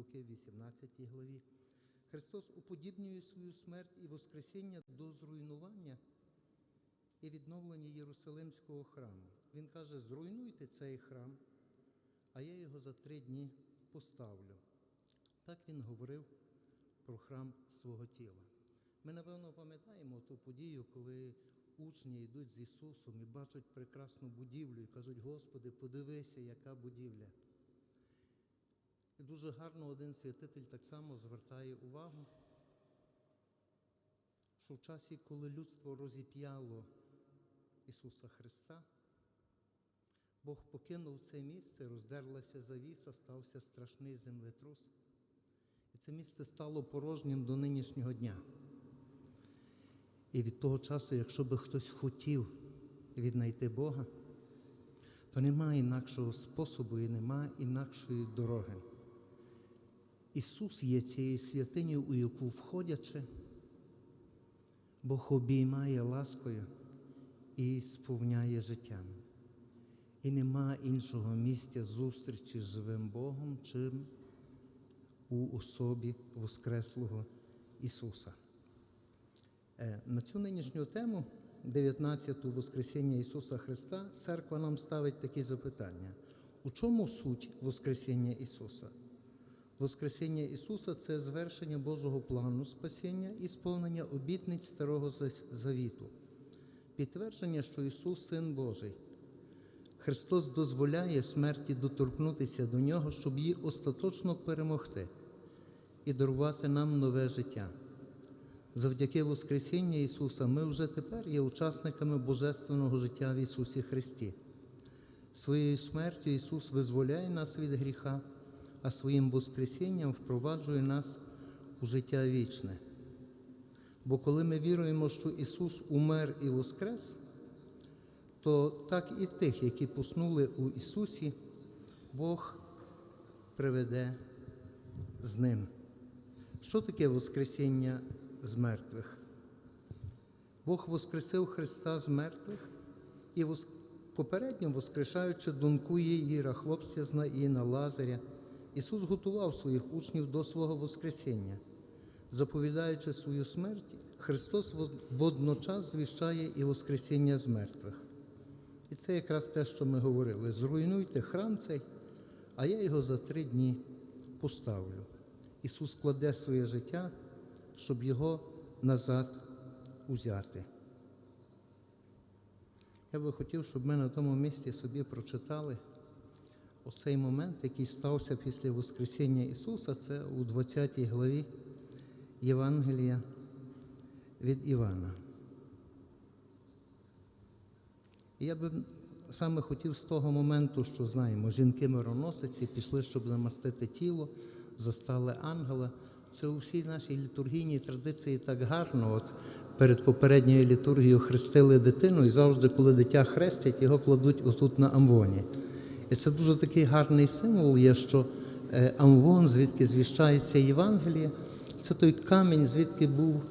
Луки, 18 главі. Христос уподібнює свою смерть і Воскресіння до зруйнування і відновлення Єрусалимського храму. Він каже: зруйнуйте цей храм, а я його за три дні поставлю. Так він говорив про храм свого тіла. Ми, напевно, пам'ятаємо ту подію, коли учні йдуть з Ісусом і бачать прекрасну будівлю і кажуть, Господи, подивися, яка будівля. І дуже гарно один святитель так само звертає увагу, що в часі, коли людство розіп'яло Ісуса Христа, Бог покинув це місце, роздерлася завіса, стався страшний землетрус. І це місце стало порожнім до нинішнього дня. І від того часу, якщо би хтось хотів віднайти Бога, то немає інакшого способу і немає інакшої дороги. Ісус є цією святинею, у яку входячи, Бог обіймає ласкою і сповняє життям. І нема іншого місця зустрічі з живим Богом, чим у особі Воскреслого Ісуса. Е, На цю нинішню тему, 19-ту Воскресіння Ісуса Христа, церква нам ставить такі запитання. У чому суть Воскресіння Ісуса? Воскресіння Ісуса це звершення Божого плану спасіння і сповнення обітниць Старого Завіту, підтвердження, що Ісус Син Божий. Христос дозволяє смерті доторкнутися до Нього, щоб її остаточно перемогти і дарувати нам нове життя. Завдяки Воскресіння Ісуса ми вже тепер є учасниками Божественного життя в Ісусі Христі. Своєю смертю Ісус визволяє нас від гріха, а своїм Воскресінням впроваджує нас у життя вічне. Бо коли ми віруємо, що Ісус умер і воскрес, то так і тих, які поснули у Ісусі, Бог приведе з Ним. Що таке Воскресіння з мертвих? Бог воскресив Христа з мертвих і попередньо воскрешаючи доньку Єїра, хлопця з Наїна, Лазаря, Ісус готував своїх учнів до свого Воскресіння. Заповідаючи свою смерть, Христос водночас звіщає і Воскресіння з мертвих. І це якраз те, що ми говорили. Зруйнуйте храм цей, а я його за три дні поставлю. Ісус кладе своє життя, щоб його назад узяти. Я би хотів, щоб ми на тому місці собі прочитали оцей момент, який стався після Воскресіння Ісуса, це у 20 главі Євангелія від Івана. Я би саме хотів з того моменту, що знаємо, жінки мироносиці пішли, щоб намастити тіло, застали ангела. Це у всій нашій літургійній традиції так гарно. От перед попередньою літургією хрестили дитину, і завжди, коли дитя хрестять, його кладуть отут на амвоні. І це дуже такий гарний символ є, що е, амвон, звідки звіщається Євангеліє, це той камінь, звідки був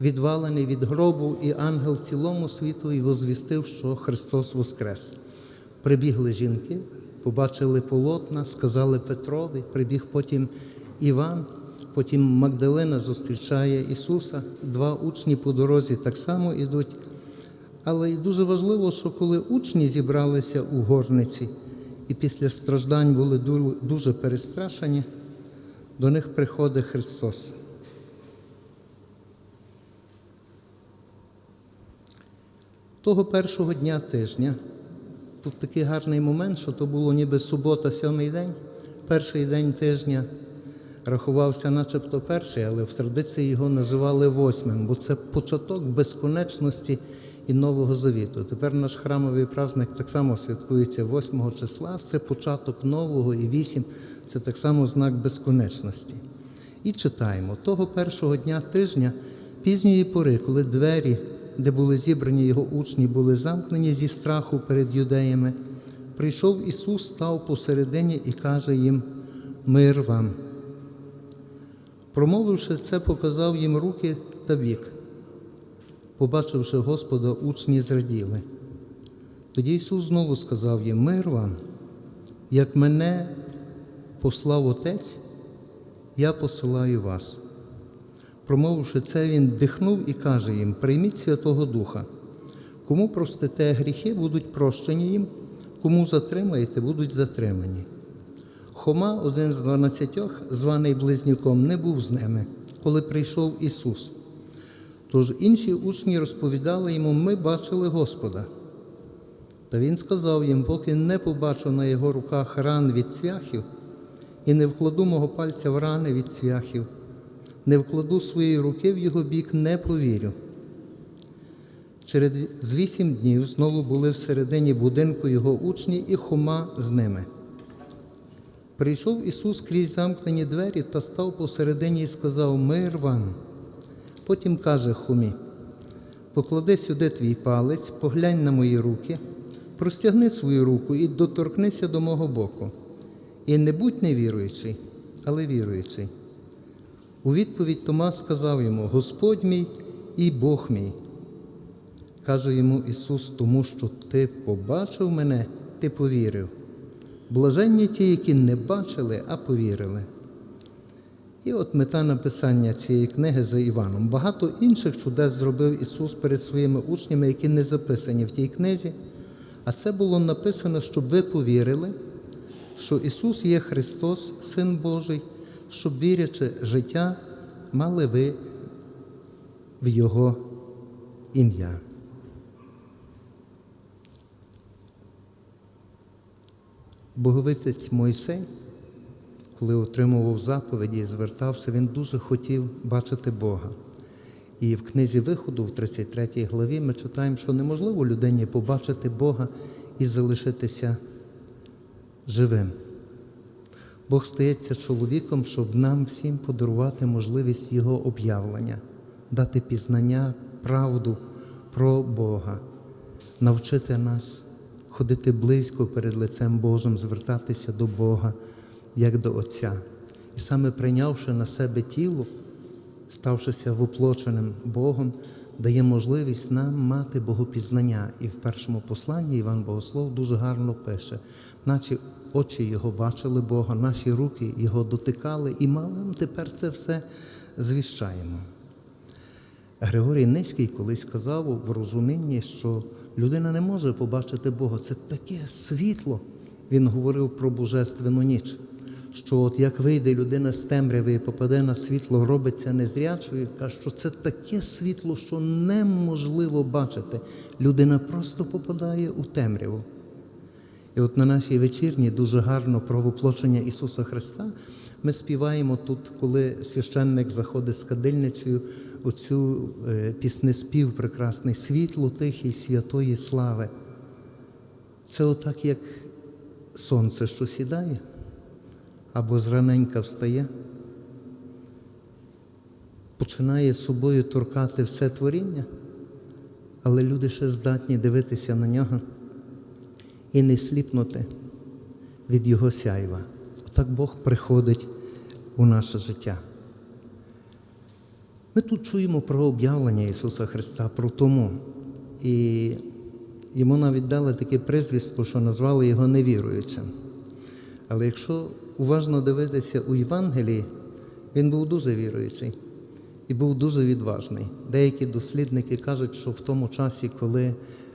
відвалений від гробу, і ангел цілому світу і возвістив, що Христос Воскрес. Прибігли жінки, побачили полотна, сказали Петрові, прибіг потім Іван, потім Магдалина зустрічає Ісуса, два учні по дорозі так само йдуть. Але і дуже важливо, що коли учні зібралися у горниці і після страждань були дуже перестрашені, до них приходить Христос. Того першого дня тижня, тут такий гарний момент, що то було ніби субота, сьомий день, перший день тижня рахувався начебто перший, але в традиції його називали восьмим, бо це початок безконечності і Нового Завіту. Тепер наш храмовий праздник так само святкується 8 числа, це початок нового, і 8 це так само знак безконечності. І читаємо того першого дня тижня, пізньої пори, коли двері, де були зібрані його учні, були замкнені зі страху перед юдеями, прийшов Ісус, став посередині і каже їм: Мир вам. Промовивши це, показав їм руки та бік. Побачивши Господа, учні зраділи. Тоді Ісус знову сказав їм: Мир вам, як мене послав Отець, я посилаю вас. Промовивши це, він дихнув і каже їм: Прийміть Святого Духа. Кому простите гріхи, будуть прощені їм, кому затримаєте, будуть затримані. Хома, один з дванадцятьох, званий близнюком, не був з ними, коли прийшов Ісус. Тож інші учні розповідали йому, ми бачили Господа. Та він сказав їм, поки не побачу на його руках ран від цвяхів, і не вкладу мого пальця в рани від цвяхів, не вкладу своєї руки в його бік, не повірю. Через вісім днів знову були всередині будинку його учні і Хома з ними. Прийшов Ісус крізь замкнені двері та став посередині і сказав Мир вам. Потім каже Хомі, поклади сюди твій палець, поглянь на мої руки, простягни свою руку і доторкнися до мого боку. І не будь невіруючий, але віруючий. У відповідь Томас сказав йому: Господь мій і Бог мій. Каже йому Ісус, тому що Ти побачив мене, ти повірив. Блаженні ті, які не бачили, а повірили. І от мета написання цієї книги за Іваном. Багато інших чудес зробив Ісус перед своїми учнями, які не записані в тій книзі. А це було написано, щоб ви повірили, що Ісус є Христос, Син Божий, щоб вірячи життя, мали ви в Його ім'я. Боговитець Мойсей, коли отримував заповіді і звертався, він дуже хотів бачити Бога. І в книзі виходу, в 33 главі, ми читаємо, що неможливо людині побачити Бога і залишитися живим. Бог стається чоловіком, щоб нам всім подарувати можливість Його об'явлення, дати пізнання, правду про Бога, навчити нас ходити близько перед лицем Божим, звертатися до Бога, як до Отця. І саме прийнявши на себе тіло, ставшися воплоченим Богом, дає можливість нам мати богопізнання. І в першому посланні Іван Богослов дуже гарно пише, наче очі його бачили Бога, наші руки його дотикали, і вам тепер це все звіщаємо. Григорій Низький колись сказав в розумінні, що людина не може побачити Бога. Це таке світло. Він говорив про божественну ніч. Що от як вийде людина з темряви і попаде на світло, робиться незрячою, каже, що це таке світло, що неможливо бачити. Людина просто попадає у темряву. І от на нашій вечірні дуже гарно про воплочення Ісуса Христа ми співаємо тут, коли священник заходить з кадильницею, оцю е, піснеспів прекрасний світло тихий святої слави. Це отак, як сонце, що сідає, або зраненька встає, починає собою торкати все творіння, але люди ще здатні дивитися на нього і не сліпнути від Його сяйва. Отак Бог приходить у наше життя. Ми тут чуємо про об'явлення Ісуса Христа, про тому. І йому навіть дали таке призвіство, що назвали його невіруючим. Але якщо уважно дивитися у Євангелії, він був дуже віруючий і був дуже відважний. Деякі дослідники кажуть, що в тому часі, коли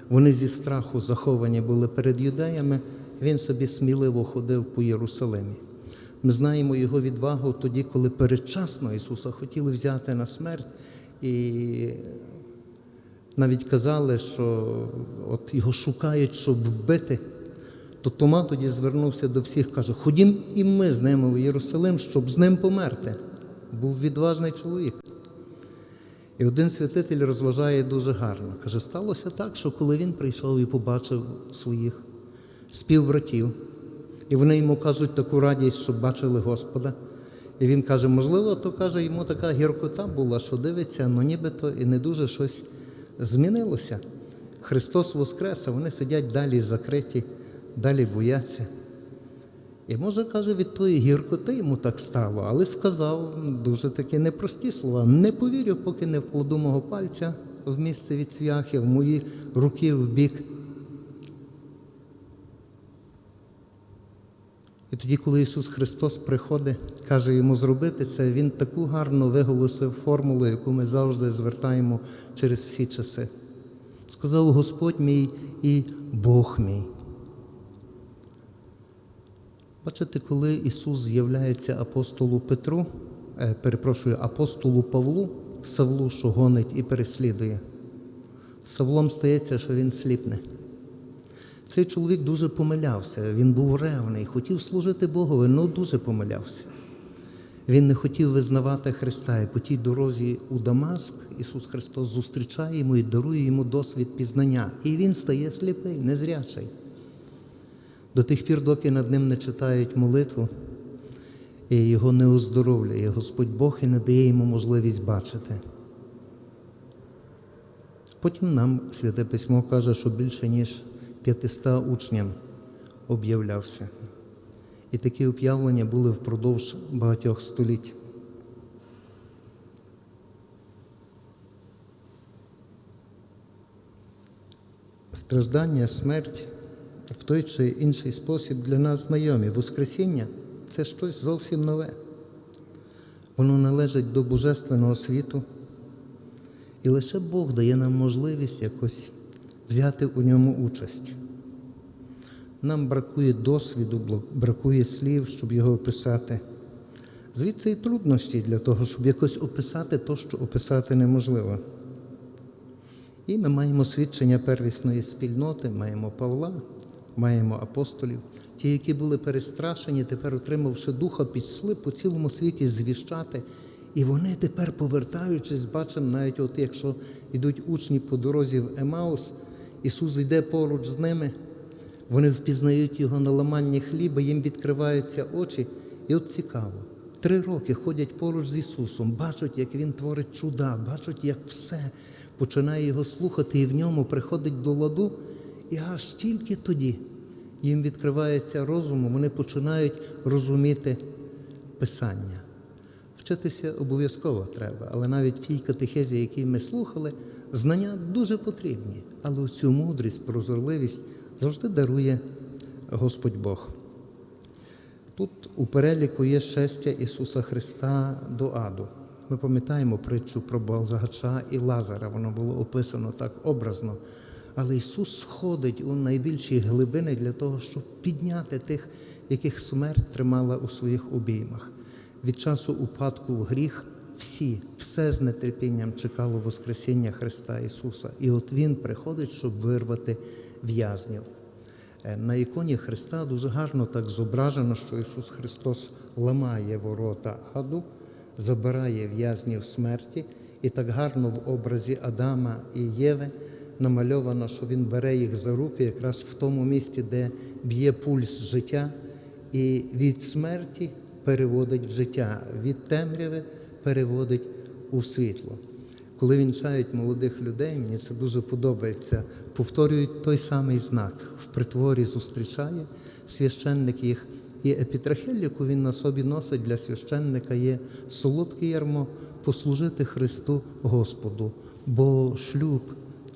вони зі страху заховані були перед юдеями, він собі сміливо ходив по Єрусалимі. Ми знаємо його відвагу тоді, коли передчасно Ісуса хотіли взяти на смерть, і навіть казали, що от його шукають, щоб вбити. То Тома тоді звернувся до всіх, каже: Ходім і ми з ними в Єрусалим, щоб з ним померти. Був відважний чоловік. І один святитель розважає дуже гарно. Каже, сталося так, що коли він прийшов і побачив своїх співбратів, і вони йому кажуть таку радість, щоб бачили Господа. І він каже, можливо, то каже, йому така гіркота була, що дивиться, ну нібито і не дуже щось змінилося. Христос Воскрес, а вони сидять далі закриті, далі бояться. І може, каже, від тої гіркоти йому так стало, але сказав дуже такі непрості слова. Не повірю, поки не вкладу мого пальця в місце від цвяхи, в мої руки в бік. І тоді, коли Ісус Христос приходить, каже йому зробити це, Він таку гарно виголосив формулу, яку ми завжди звертаємо через всі часи. Сказав Господь мій і Бог мій. Бачите, коли Ісус з'являється апостолу Петру, е, перепрошую, апостолу Павлу, Савлу, що гонить і переслідує, Савлом стається, що він сліпне. Цей чоловік дуже помилявся, він був ревний, хотів служити Богові, але дуже помилявся. Він не хотів визнавати Христа, і по тій дорозі у Дамаск Ісус Христос зустрічає йому і дарує йому досвід пізнання. І він стає сліпий, незрячий. До тих пір, доки над ним не читають молитву, і його не оздоровлює Господь Бог і не дає йому можливість бачити. Потім нам Святе Письмо каже, що більше ніж 500 учням об'являвся. І такі об'явлення були впродовж багатьох століть. Страждання, смерть в той чи інший спосіб для нас знайомі. Воскресіння це щось зовсім нове. Воно належить до Божественного світу. І лише Бог дає нам можливість якось взяти у ньому участь. Нам бракує досвіду, бракує слів, щоб його описати. Звідси і труднощі для того, щоб якось описати те, що описати неможливо. І ми маємо свідчення первісної спільноти, маємо Павла, маємо апостолів. Ті, які були перестрашені, тепер, отримавши духа, пішли по цілому світі звіщати. І вони тепер, повертаючись, бачимо, навіть от якщо йдуть учні по дорозі в Емаус, Ісус йде поруч з ними, вони впізнають його на ламанні хліба, їм відкриваються очі. І от цікаво, три роки ходять поруч з Ісусом, бачать, як Він творить чуда, бачать, як все починає його слухати, і в ньому приходить до ладу, і аж тільки тоді їм відкривається розум, вони починають розуміти Писання. Вчитися обов'язково треба, але навіть в тій катехезі, якій ми слухали, знання дуже потрібні. Але цю мудрість, прозорливість завжди дарує Господь Бог. Тут у переліку є щастя Ісуса Христа до аду. Ми пам'ятаємо притчу про Балгача і Лазара, воно було описано так образно. Але Ісус сходить у найбільші глибини для того, щоб підняти тих, яких смерть тримала у своїх обіймах. Від часу упадку в гріх всі, все з нетерпінням чекало Воскресіння Христа Ісуса. І от Він приходить, щоб вирвати в'язнів. На іконі Христа дуже гарно так зображено, що Ісус Христос ламає ворота аду, забирає в'язнів смерті, і так гарно в образі Адама і Єви намальовано, що Він бере їх за руки якраз в тому місці, де б'є пульс життя, і від смерті переводить в життя, від темряви переводить у світло. Коли вінчають молодих людей, мені це дуже подобається, повторюють той самий знак. В притворі зустрічає священник їх. І епітрахель, яку він на собі носить для священника, є солодке ярмо послужити Христу Господу, бо шлюб,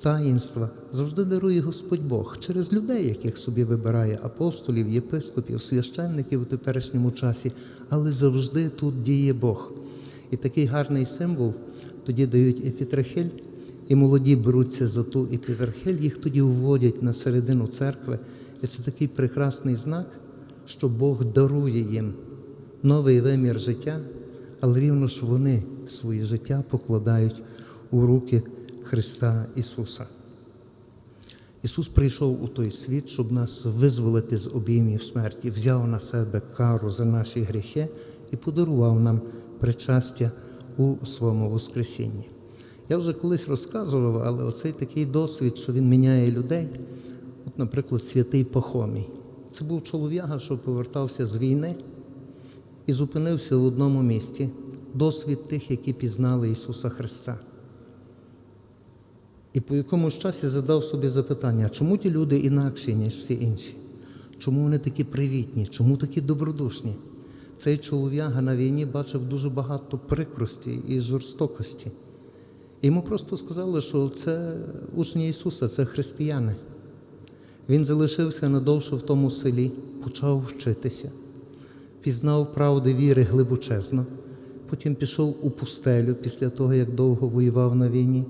таїнства завжди дарує Господь Бог через людей, яких собі вибирає апостолів, єпископів, священників у теперішньому часі, але завжди тут діє Бог. І такий гарний символ тоді дають епітрахель, і молоді беруться за ту епітрахель, їх тоді вводять на середину церкви. І це такий прекрасний знак, що Бог дарує їм новий вимір життя, але рівно ж вони своє життя покладають у руки Христа Ісуса. Ісус прийшов у той світ, щоб нас визволити з обіймів смерті, взяв на себе кару за наші гріхи і подарував нам причастя у своєму Воскресінні. Я вже колись розказував, але оцей такий досвід, що він міняє людей. От, наприклад, святий Пахомій. Це був чолов'яга, що повертався з війни і зупинився в одному місці. Досвід тих, які пізнали Ісуса Христа. І по якомусь часі задав собі запитання, чому ті люди інакші, ніж всі інші? Чому вони такі привітні, чому такі добродушні? Цей чолов'яга на війні бачив дуже багато прикрості і жорстокості. Йому просто сказали, що це учні Ісуса, це християни. Він залишився надовше в тому селі, почав вчитися. пізнав правди віри глибочезно, потім пішов у пустелю після того, як довго воював на війні,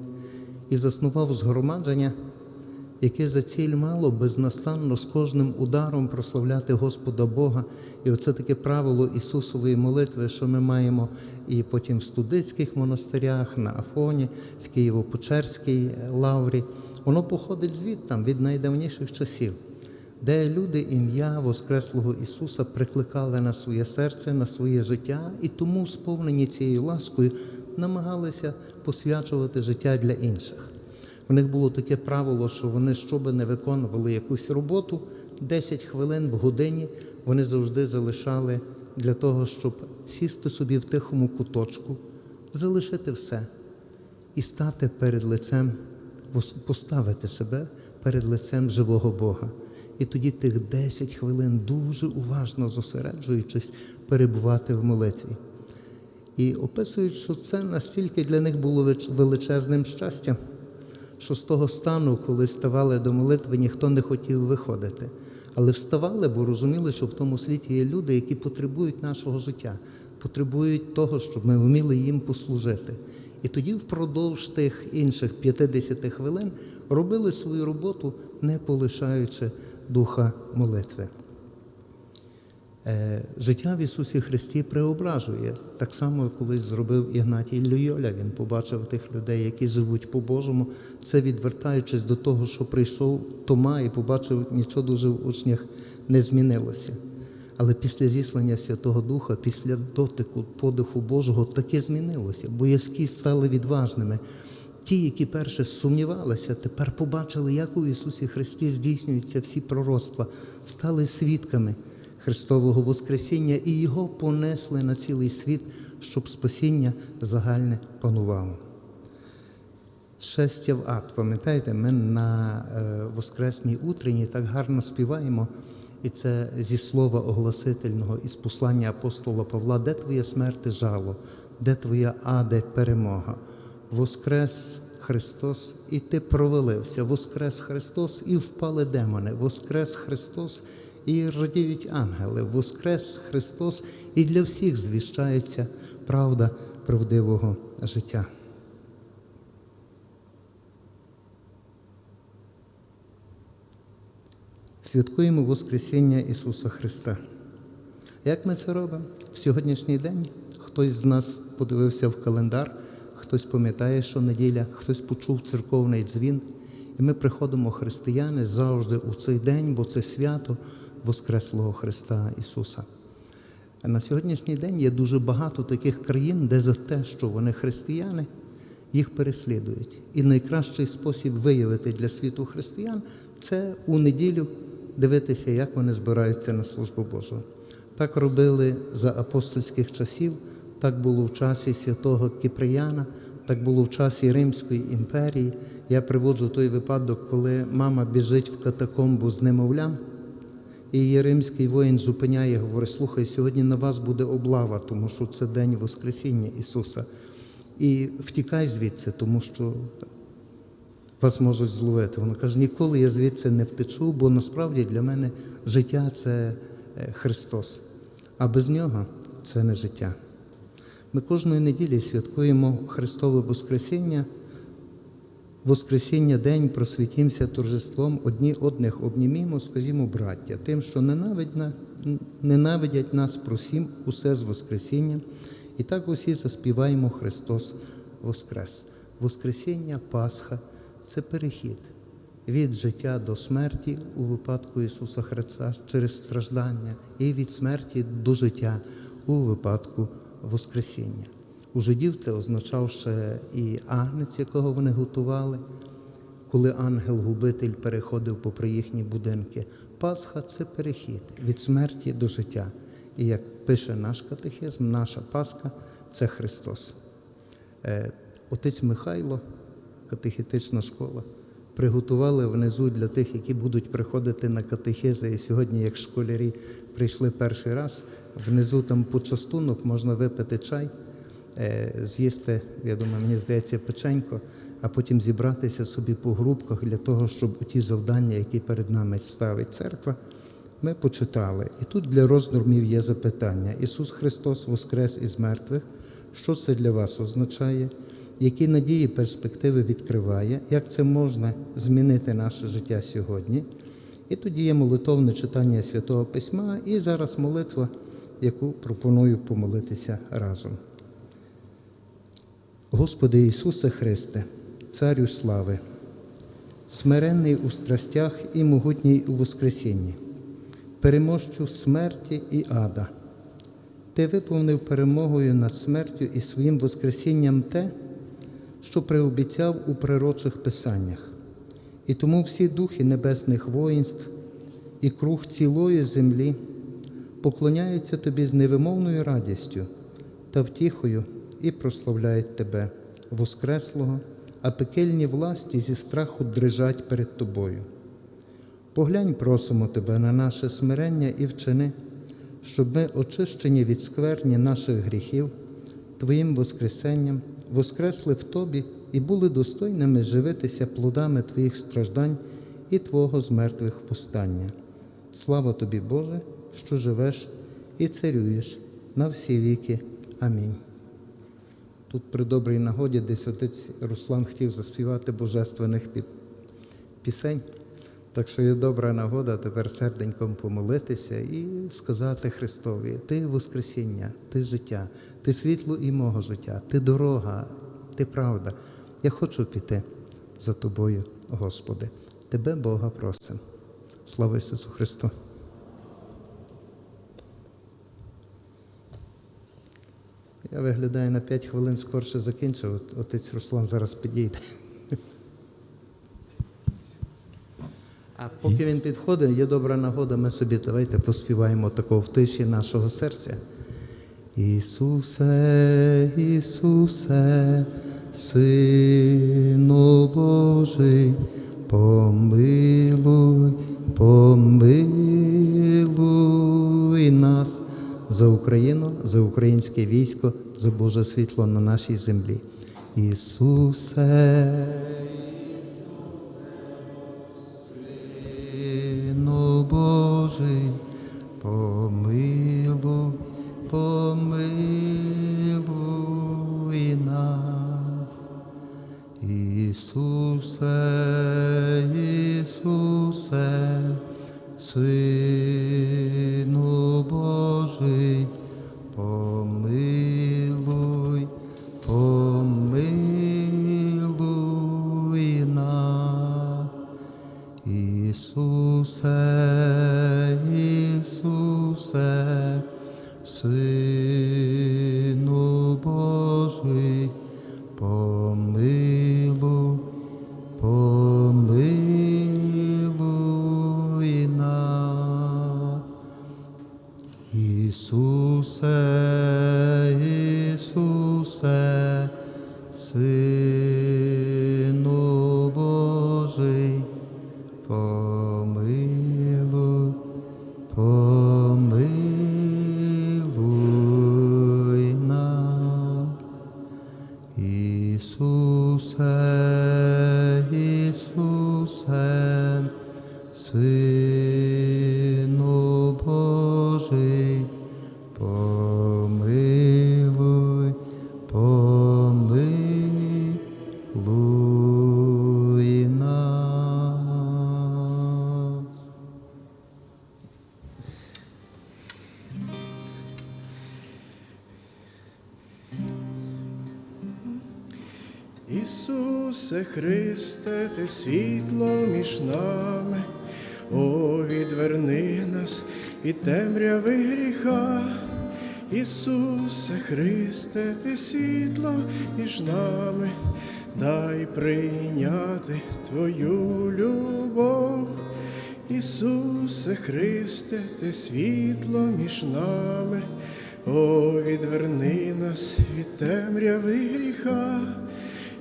і заснував згромадження, яке за ціль мало безнастанно з кожним ударом прославляти Господа Бога. І оце таке правило Ісусової молитви, що ми маємо і потім в студицьких монастирях, на Афоні, в Києво-Печерській лаврі. Воно походить звідтам, від найдавніших часів, де люди ім'я Воскреслого Ісуса прикликали на своє серце, на своє життя, і тому, сповнені цією ласкою, намагалися посвячувати життя для інших. У них було таке правило, що вони, щоби не виконували якусь роботу, 10 хвилин в годині вони завжди залишали для того, щоб сісти собі в тихому куточку, залишити все і стати перед лицем, поставити себе перед лицем живого Бога. І тоді тих 10 хвилин дуже уважно зосереджуючись, перебувати в молитві. І описують, що це настільки для них було величезним щастям, що з того стану, коли ставали до молитви, ніхто не хотів виходити. Але вставали, бо розуміли, що в тому світі є люди, які потребують нашого життя, потребують того, щоб ми вміли їм послужити. І тоді впродовж тих інших 50 хвилин робили свою роботу, не полишаючи духа молитви. Е, Життя в Ісусі Христі преображує. Так само колись зробив Ігнатій Льойоля. Він побачив тих людей, які живуть по-божому, це відвертаючись до того, що прийшов Тома і побачив, нічого дуже в учнях не змінилося. Але після зіслання Святого Духа, після дотику, подиху Божого, таке змінилося. Боязкі стали відважними. Ті, які перше сумнівалися, тепер побачили, як у Ісусі Христі здійснюються всі пророцтва, стали свідками Христового Воскресіння і Його понесли на цілий світ, щоб спасіння загальне панувало. Щастя в ад. Пам'ятаєте, ми на е, Воскресній утренні так гарно співаємо, і це зі слова огласительного із послання апостола Павла, де твоє смерти жало, де твоя аде перемога. Воскрес Христос, і ти провалився. Воскрес Христос, і впали демони. Воскрес Христос, і радіють ангели. Воскрес Христос, і для всіх звіщається правда правдивого життя. Святкуємо Воскресіння Ісуса Христа. Як ми це робимо? В сьогоднішній день хтось з нас подивився в календар, хтось пам'ятає, що неділя, хтось почув церковний дзвін. І ми приходимо, християни, завжди у цей день, бо це свято Воскреслого Христа Ісуса. На сьогоднішній день є дуже багато таких країн, де за те, що вони християни, їх переслідують. І найкращий спосіб виявити для світу християн це у неділю дивитися, як вони збираються на службу Божу. Так робили за апостольських часів, так було в часі святого Кіприяна, так було в часі Римської імперії. Я приводжу той випадок, коли мама біжить в катакомбу з немовлям, і римський воїн зупиняє, говорить, слухай, сьогодні на вас буде облава, тому що це день Воскресіння Ісуса. І втікай звідси, тому що вас можуть зловити. Вона каже, ніколи я звідси не втечу, бо насправді для мене життя це е, Христос, а без нього це не життя. Ми кожної неділі святкуємо Христове Воскресіння. Воскресіння день просвітімося торжеством одні одних обнімімо, скажімо, браття, тим, що ненавидять, ненавидять нас, просім усе з Воскресіння. І так усі заспіваємо Христос Воскрес. Воскресіння, Пасха це перехід від життя до смерті у випадку Ісуса Христа через страждання, і від смерті до життя у випадку Воскресіння. У жидів це означав ще і агнець, якого вони готували, коли ангел-губитель переходив попри їхні будинки. Пасха це перехід від смерті до життя. І як пише наш катехизм, наша Пасха це Христос. Е, Отець Михайло, катехетична школа, приготували внизу для тих, які будуть приходити на катехези. І сьогодні, як школярі прийшли перший раз, внизу там почастунок можна випити чай, з'їсти, я думаю, мені здається, печенько, а потім зібратися собі по групках для того, щоб ті завдання, які перед нами ставить церква, Ми почитали, і тут для роздумів є запитання. Ісус Христос воскрес із мертвих. Що це для вас означає? Які надії, перспективи відкриває, як це можна змінити наше життя сьогодні? І тоді є молитовне читання Святого Письма, і зараз молитва, яку пропоную помолитися разом. Господи Ісусе Христе, Царю слави, смиренний у страстях і могутній у Воскресінні, переможчу смерті і ада. Ти виповнив перемогою над смертю і своїм Воскресінням те, що приобіцяв у пророчих писаннях. І тому всі духи небесних воїнств і круг цілої землі поклоняються тобі з невимовною радістю та втіхою і прославляють тебе, Воскреслого, а пекельні власті зі страху дрижать перед тобою. Поглянь, просимо тебе на наше смирення і вчини, щоб ми, очищені від скверні наших гріхів, Твоїм Воскресенням, воскресли в Тобі і були достойними живитися плодами Твоїх страждань і Твого з мертвих повстання. Слава Тобі, Боже, що живеш і царюєш на всі віки. Амінь. Тут при добрій нагоді десь отець Руслан хотів заспівати божественних пісень. Так що є добра нагода тепер серденьком помолитися і сказати Христові: Ти Воскресіння, ти життя, ти світло і мого життя, ти дорога, ти правда. Я хочу піти за тобою, Господи. Тебе, Бога, просим. Слава Ісусу Христу! Я виглядаю на 5 хвилин скорше закінчив. От- Отець Руслан зараз підійде. А поки він підходить, є добра нагода, ми собі давайте поспіваємо такого в тиші нашого серця. Ісусе, Ісусе, Сину Божий, помилуй, помилуй за Україну, за українське військо, за Боже світло на нашій землі. Ісусе, помилуй, Христе, ти світло між нами, дай прийняти Твою любов. Ісусе Христе, ти світло між нами, о, відверни нас від темряви гріха.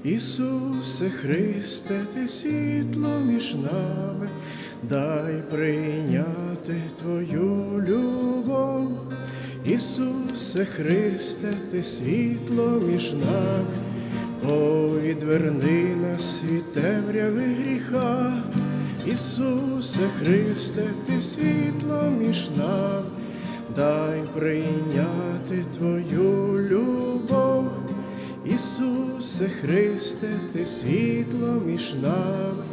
Ісусе Христе, ти світло між нами, дай прийняти Твою любов. Ісусе Христе, ти світло між нами, о, відверни нас від темряви гріха. Ісусе Христе, ти світло між нами, дай прийняти Твою любов. Ісусе Христе, ти світло між нами,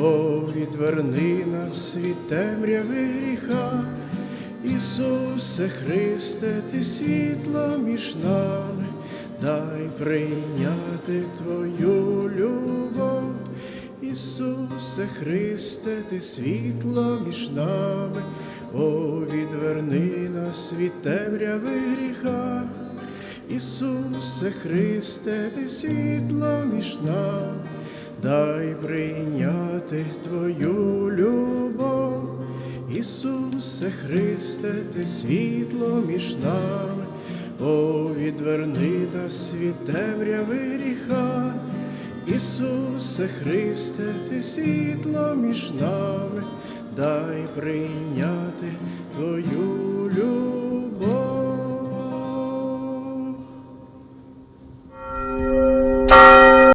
о, відверни нас від темряви гріха. Ісусе Христе, ти світло між нами, дай прийняти Твою любов. Ісусе Христе, ти світло між нами, о, відверни нас від темряви гріха. Ісусе Христе, ти світло між нами, дай прийняти Твою любов. Ісусе Христе, ти світло між нами, о, відверни нас від темряви гріха. Ісусе Христе, ти світло між нами, дай прийняти Твою.